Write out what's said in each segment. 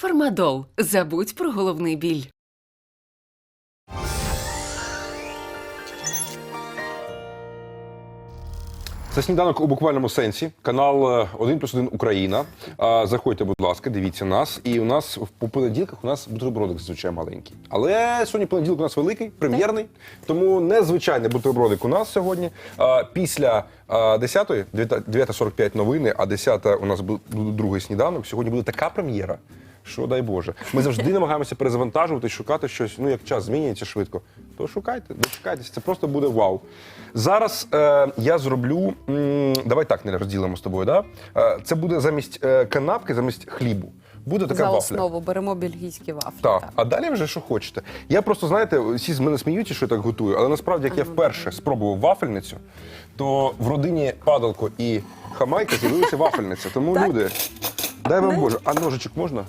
Фармадол. Забудь про головний біль. Це сніданок у буквальному сенсі. Канал е, 1 плюс 1 Україна. А, Заходьте, будь ласка, дивіться нас. І у нас в- по понеділках у нас бутербродик зазвичай маленький. Але сьогодні понеділок у нас великий, прем'єрний. Тому незвичайний бутербродик у нас сьогодні. А, Після а, 10-ї, 9.45 новини, а 10 у нас буде другий сніданок. Сьогодні буде така прем'єра. Що дай Боже, ми завжди намагаємося перезавантажувати, шукати щось. Ну як час змінюється швидко, то шукайте, дочекайтеся. Це просто буде вау. Зараз е, я зроблю. м, давай так не розділимо з тобою. Да? Е, це буде замість е, канапки, замість хлібу. Буде така За вафля. основу беремо бельгійські вафлі. Так, а далі вже що хочете. Я просто знаєте, всі з мене сміються, що я так готую, але насправді, як я вперше спробував вафельницю, то в родині падалко і хамайка з'явилася вафельниця. Тому люди, дай вам Боже, а ножичок можна?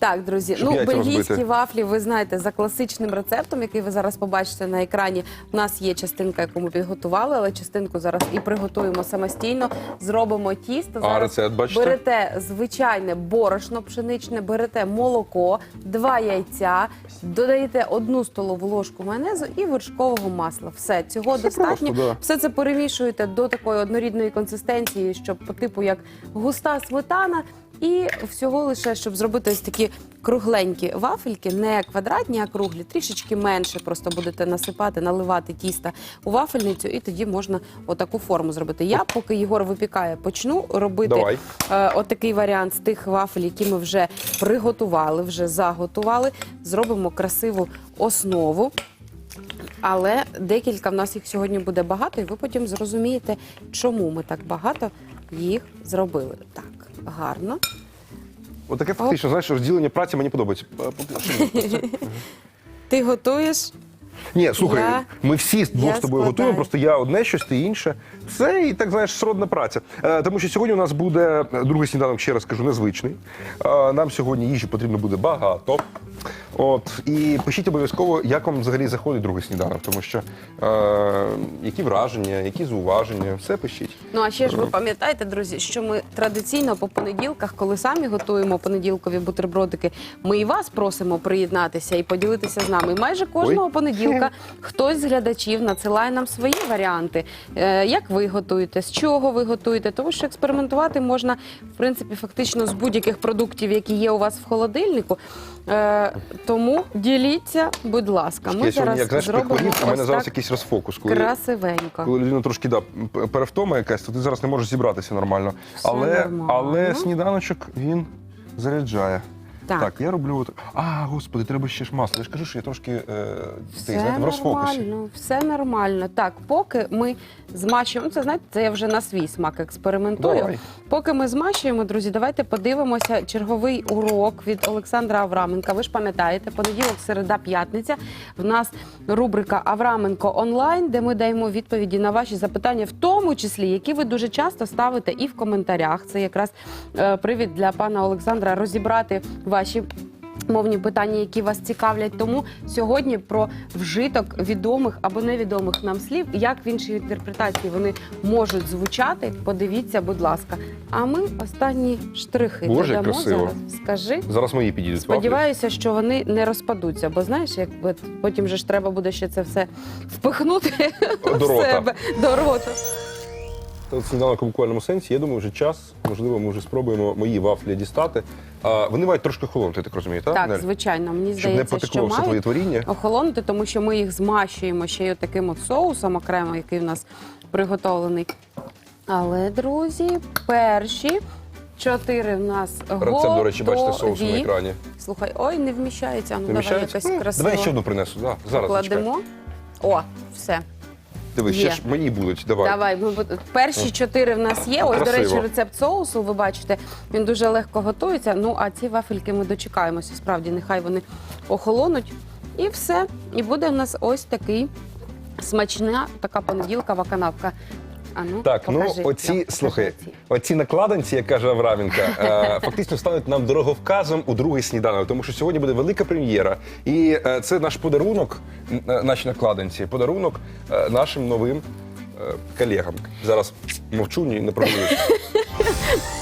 Так, друзі, Щоб ну яйця бельгійські розбити. вафлі, ви знаєте, за класичним рецептом, який ви зараз побачите на екрані. У нас є частинка, яку ми підготували, але частинку зараз і приготуємо самостійно. Зробимо тісто. А, рецепт бачите? берете звичайне борошно пшеничне, берете молоко, два яйця, додаєте одну столову ложку майонезу і вершкового масла. Все цього Все достатньо. просто, да. Все це перемішуєте до такої однорідної консистенції, щоб по типу як густа сметана. І всього лише, щоб зробити ось такі кругленькі вафельки, не квадратні, а круглі, трішечки менше просто будете насипати, наливати тіста у вафельницю, і тоді можна отаку форму зробити. Я, поки Єгор випікає, почну робити Давай. е, отакий варіант з тих вафель, які ми вже приготували, вже заготували. Зробимо красиву основу. Але декілька в нас їх сьогодні буде багато, і ви потім зрозумієте, чому ми так багато їх зробили. Так, гарно. Отаке фактично, знаєш, розділення праці мені подобається. Е, Ти готуєш? Ні, слухай, Я- ми всі двох з тобою складаю. готуємо, просто я одне щось, ти інше. Це і так знаєш, сродна праця. Е, тому що сьогодні у нас буде е, другий сніданок, ще раз кажу, незвичний. Е, нам сьогодні їжі потрібно буде багато. От і пишіть обов'язково, як вам взагалі заходить другий сніданок, тому що е, які враження, які зауваження, все пишіть. Ну а ще ж ви пам'ятаєте, друзі, що ми традиційно по понеділках, коли самі готуємо понеділкові бутербродики, ми і вас просимо приєднатися і поділитися з нами. І майже кожного Ой. понеділка хтось з глядачів надсилає нам свої варіанти, Е, як ви готуєте, з чого ви готуєте, тому що експериментувати можна в принципі фактично з будь-яких продуктів, які є у вас в холодильнику. Е, тому діліться, будь ласка. Ми я зараз як знаєш, зробимо у мене зараз так якийсь розфокус. Коли, красивенько. коли людина трошки да, перевтома якась, то ти зараз не можеш зібратися нормально. Все але, нормально. але сніданочок він заряджає. Так. я роблю. От... А, господи, треба ще ж масло. Я ж кажу, що я трошки е, ти, Все знаєте, в розфокусі. нормально, все нормально. Так, поки ми змащуємо, ну, це знаєте, це я вже на свій смак експериментую. Давай. Поки ми змащуємо, друзі, давайте подивимося черговий урок від Олександра Авраменка. Ви ж пам'ятаєте, понеділок, середа, п'ятниця. В нас рубрика Авраменко онлайн, де ми даємо відповіді на ваші запитання, в тому числі, які ви дуже часто ставите і в коментарях. Це якраз е, привід для пана Олександра розібрати ваші. Мовні питання, які вас цікавлять, тому сьогодні про вжиток відомих або невідомих нам слів, як в іншій інтерпретації вони можуть звучати. Подивіться, будь ласка. А ми останні штрихи Боже, додамо красиво. зараз. Скажи. Зараз мої підійдуть. Сподіваюся, що вони не розпадуться, бо знаєш, як потім же ж треба буде ще це все впихнути До в себе до рота. Це сніданок у буквальному сенсі. Я думаю, вже час. Можливо, ми вже спробуємо мої вафлі дістати. А, вони мають трошки холонути, так розумію, так? Так, Нель? звичайно, мені Щоб не здається, потекло що все твоє мають творіння. охолонути, тому що ми їх змащуємо ще й таким от соусом окремо, який в нас приготовлений. Але, друзі, перші чотири в нас готові. Рецепт, до речі, бачите, соусу на екрані. Слухай, ой, не вміщається. Ну, Не давай вміщається? якось Ну, красиво Давай я ще одну принесу. Да, зараз зачекай. кладемо. О, все. Дивись, ще Є. ж мені будуть. Давай. Давай, ми бу- перші чотири в нас є. Ось, до Красиво. речі, рецепт соусу. Ви бачите, він дуже легко готується. Ну а ці вафельки ми дочекаємося. Справді, нехай вони охолонуть. І все. І буде в нас ось такий смачна така понеділкова канапка. А ну, Так, покажи, ну оці, слухай, оці накладинці, як каже Авраменка, е, фактично стануть нам дороговказом у другий сніданок, тому що сьогодні буде велика прем'єра. І е, це наш подарунок, е, наші накладинці, подарунок е, нашим новим е, колегам. Зараз мовчу, ні, не промовлюсь.